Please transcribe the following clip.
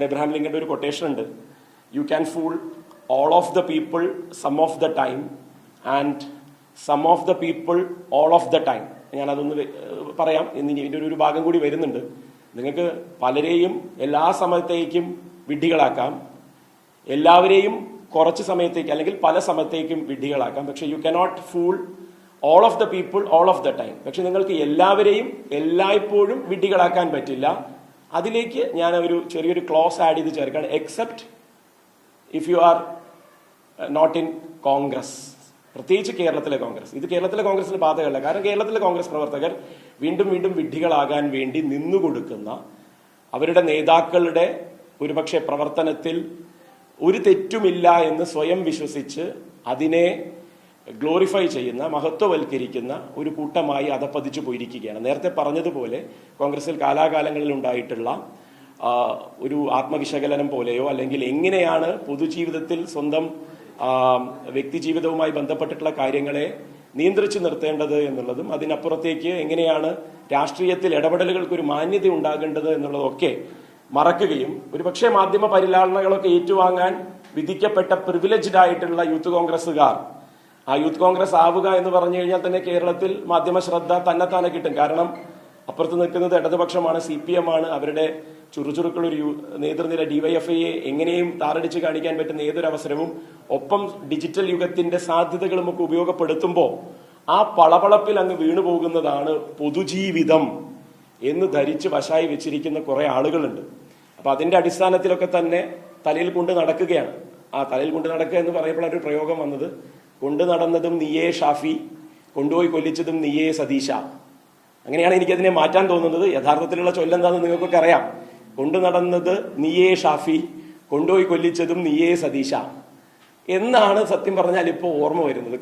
പണ്ട് എബ്രഹാം ലിങ്കന്റെ ഒരു കൊട്ടേഷൻ ഉണ്ട്. You can fool all of the people some of the time and some of the people all of the time ഞാനതൊന്ന് പറയാം. ഇന്ന് ഇനി ഇതിന്റെ ഒരു ഭാഗം കൂടി വരുന്നുണ്ട്. നിങ്ങൾക്ക് പലരെയും എല്ലാ സമയത്തേക്കും വിഡ്ഢികളാക്കാം. എല്ലാവരെയും കുറച്ച് സമയത്തേക്ക് അല്ലെങ്കിൽ പല സമയത്തേക്കും വിഡ്ഢികളാക്കാം. പക്ഷെ you cannot fool all of the people all of the time പക്ഷെ നിങ്ങൾക്ക് എല്ലാവരെയും എല്ലായ്പ്പോഴും വിഡ്ഢികളാക്കാൻ പറ്റില്ല. അതിലേക്ക് ഞാൻ ഒരു ചെറിയൊരു ക്ലോസ് ആഡ് ചെയ്ത് ചേർക്കുകയാണ്. Except if you are not in Congress പ്രത്യേകിച്ച് കേരളത്തിലെ കോൺഗ്രസ് ഇത് കേരളത്തിലെ കോൺഗ്രസിന് ബാധകമല്ല. കാരണം കേരളത്തിലെ കോൺഗ്രസ് പ്രവർത്തകർ വീണ്ടും വീണ്ടും വിഡ്ഢികളാകാൻ വേണ്ടി നിന്നുകൊടുക്കുന്ന അവരുടെ നേതാക്കളുടെ ഒരുപക്ഷെ പ്രവർത്തനത്തിൽ ഒരു തെറ്റുമില്ല എന്ന് സ്വയം വിശ്വസിച്ച് അതിനെ ഗ്ലോറിഫൈ ചെയ്യുന്ന മഹത്വവൽക്കരിക്കുന്ന ഒരു കൂട്ടമായി അതപ്പതിച്ചു പോയിരിക്കുകയാണ്. നേരത്തെ പറഞ്ഞതുപോലെ കോൺഗ്രസിൽ കാലാകാലങ്ങളിൽ ഉണ്ടായിട്ടുള്ള ഒരു ആത്മവിശകലനം പോലെയോ അല്ലെങ്കിൽ എങ്ങനെയാണ് പൊതുജീവിതത്തിൽ സ്വന്തം വ്യക്തി വ്യക്തിജീവിതവുമായി ബന്ധപ്പെട്ടിട്ടുള്ള കാര്യങ്ങളെ നിയന്ത്രിച്ചു നിർത്തേണ്ടത് എന്നുള്ളതും അതിനപ്പുറത്തേക്ക് എങ്ങനെയാണ് രാഷ്ട്രീയത്തിൽ ഇടപെടലുകൾക്ക് ഒരു മാന്യത ഉണ്ടാകേണ്ടത് എന്നുള്ളതൊക്കെ മറക്കുകയും ഒരുപക്ഷെ മാധ്യമ പരിലാളനകളൊക്കെ ഏറ്റുവാങ്ങാൻ വിധിക്കപ്പെട്ട പ്രിവിലേജ്ഡ് ആയിട്ടുള്ള യൂത്ത് കോൺഗ്രസ്സുകാർ ആ യൂത്ത് കോൺഗ്രസ് ആവുക എന്ന് പറഞ്ഞു കഴിഞ്ഞാൽ തന്നെ കേരളത്തിൽ മാധ്യമ ശ്രദ്ധ തന്നെത്താനെ കിട്ടും. കാരണം അപ്പുറത്ത് നിൽക്കുന്നത് ഇടതുപക്ഷമാണ് സി പി എം ആണ് അവരുടെ ചുറുചുറുക്കുള്ള ഒരു യു- നേതൃനിര ഡിവൈഎഫ്ഐയെ എങ്ങനെയും താറടിച്ച് കാണിക്കാൻ പറ്റുന്ന ഏതൊരു അവസരവും ഒപ്പം ഡിജിറ്റൽ യുഗത്തിന്റെ സാധ്യതകളും ഒക്കെ ഉപയോഗപ്പെടുത്തുമ്പോൾ ആ പളപളപ്പിൽ അങ്ങ് വീണു പോകുന്നതാണ് പൊതുജീവിതം എന്ന് ധരിച്ച് വശായി വെച്ചിരിക്കുന്ന കുറെ ആളുകളുണ്ട്. അപ്പൊ അതിന്റെ അടിസ്ഥാനത്തിലൊക്കെ തന്നെ തലയിൽ കൊണ്ട് നടക്കുകയാണ്. ആ തലയിൽ കൊണ്ട് നടക്കുക എന്ന് പറയുമ്പോഴാണ് ഒരു പ്രയോഗം വന്നത്. കൊണ്ടു നടന്നതും നീയേ ഷാഫി കൊണ്ടുപോയി കൊല്ലിച്ചതും നീയേ സതീശ. അങ്ങനെയാണ് എനിക്കതിനെ മാറ്റാൻ തോന്നുന്നത്. യഥാർത്ഥത്തിലുള്ള ചൊല്ലെന്താണെന്ന് നിങ്ങൾക്കൊക്കെ അറിയാം. കൊണ്ടു നടന്നത് നീയേ ഷാഫി കൊണ്ടുപോയി കൊല്ലിച്ചതും നീയേ സതീശ. എന്നാണ് സത്യം പറഞ്ഞാൽ ഇപ്പോൾ ഓർമ്മ വരുന്നത്.